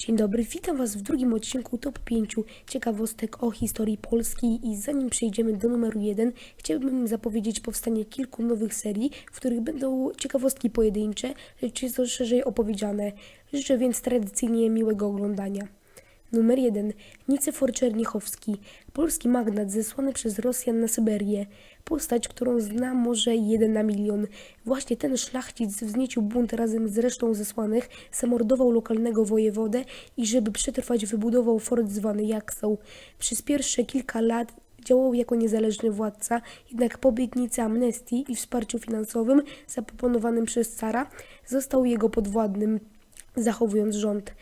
Dzień dobry, witam Was w drugim odcinku Top 5 ciekawostek o historii Polski i zanim przejdziemy do numeru 1, chciałbym zapowiedzieć powstanie kilku nowych serii, w których będą ciekawostki pojedyncze, lecz nieco szerzej opowiedziane. Życzę więc tradycyjnie miłego oglądania. Numer 1. Nicefor Czerniechowski, polski magnat zesłany przez Rosjan na Syberię. Postać, którą zna może jeden na milion. Właśnie ten szlachcic wzniecił bunt razem z resztą zesłanych, zamordował lokalnego wojewodę i żeby przetrwać wybudował fort zwany Jaksą. Przez pierwsze kilka lat działał jako niezależny władca, jednak po obietnicy amnestii i wsparciu finansowym zaproponowanym przez cara został jego podwładnym, zachowując rząd.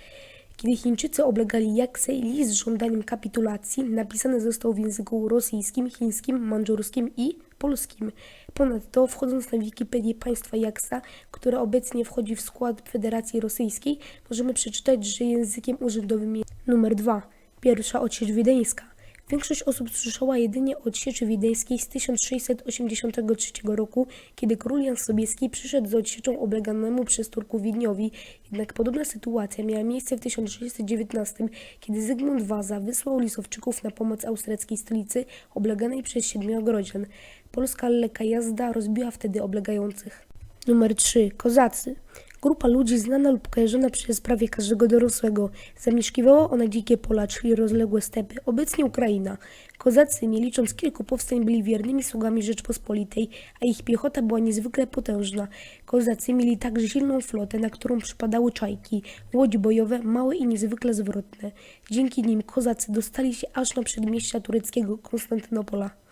Kiedy Chińczycy oblegali Jaksę i list z żądaniem kapitulacji, napisany został w języku rosyjskim, chińskim, mandżurskim i polskim. Ponadto, wchodząc na Wikipedię państwa Jaksa, które obecnie wchodzi w skład Federacji Rosyjskiej, możemy przeczytać, że językiem urzędowym jest numer 2. Pierwsza odsiecz wiedeńska. Większość osób słyszała jedynie o odsieczy wiedeńskiej z 1683 roku, kiedy król Jan Sobieski przyszedł z odsieczą obleganemu przez Turków Wiedniowi. Jednak podobna sytuacja miała miejsce w 1619, kiedy Zygmunt Waza wysłał lisowczyków na pomoc austriackiej stolicy obleganej przez Siedmiogrodzian. Polska lekka jazda rozbiła wtedy oblegających. Numer 3. Kozacy. Grupa ludzi znana lub kojarzona przez prawie każdego dorosłego. Zamieszkiwała ona dzikie pola, czyli rozległe stepy, obecnie Ukraina. Kozacy, nie licząc kilku powstań, byli wiernymi sługami Rzeczpospolitej, a ich piechota była niezwykle potężna. Kozacy mieli także silną flotę, na którą przypadały czajki, łodzi bojowe, małe i niezwykle zwrotne. Dzięki nim kozacy dostali się aż na przedmieścia tureckiego Konstantynopola.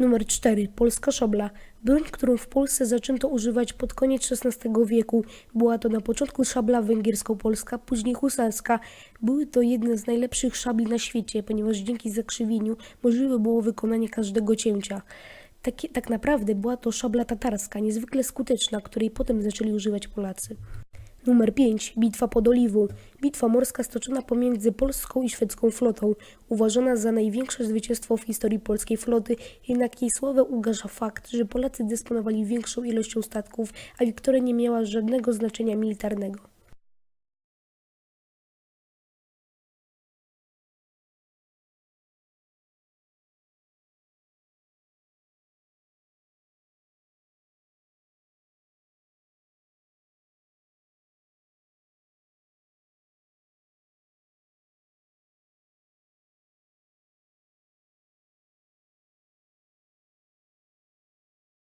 Numer 4. Polska szabla. Broń, którą w Polsce zaczęto używać pod koniec XVI wieku. Była to na początku szabla węgiersko-polska, później husarska. Były to jedne z najlepszych szabli na świecie, ponieważ dzięki zakrzywieniu możliwe było wykonanie każdego cięcia. Takie, tak naprawdę była to szabla tatarska, niezwykle skuteczna, której potem zaczęli używać Polacy. Numer 5. Bitwa pod Oliwą. Bitwa morska stoczona pomiędzy polską i szwedzką flotą. Uważana za największe zwycięstwo w historii polskiej floty, jednak jej sławę ugarza fakt, że Polacy dysponowali większą ilością statków, a wiktoria nie miała żadnego znaczenia militarnego.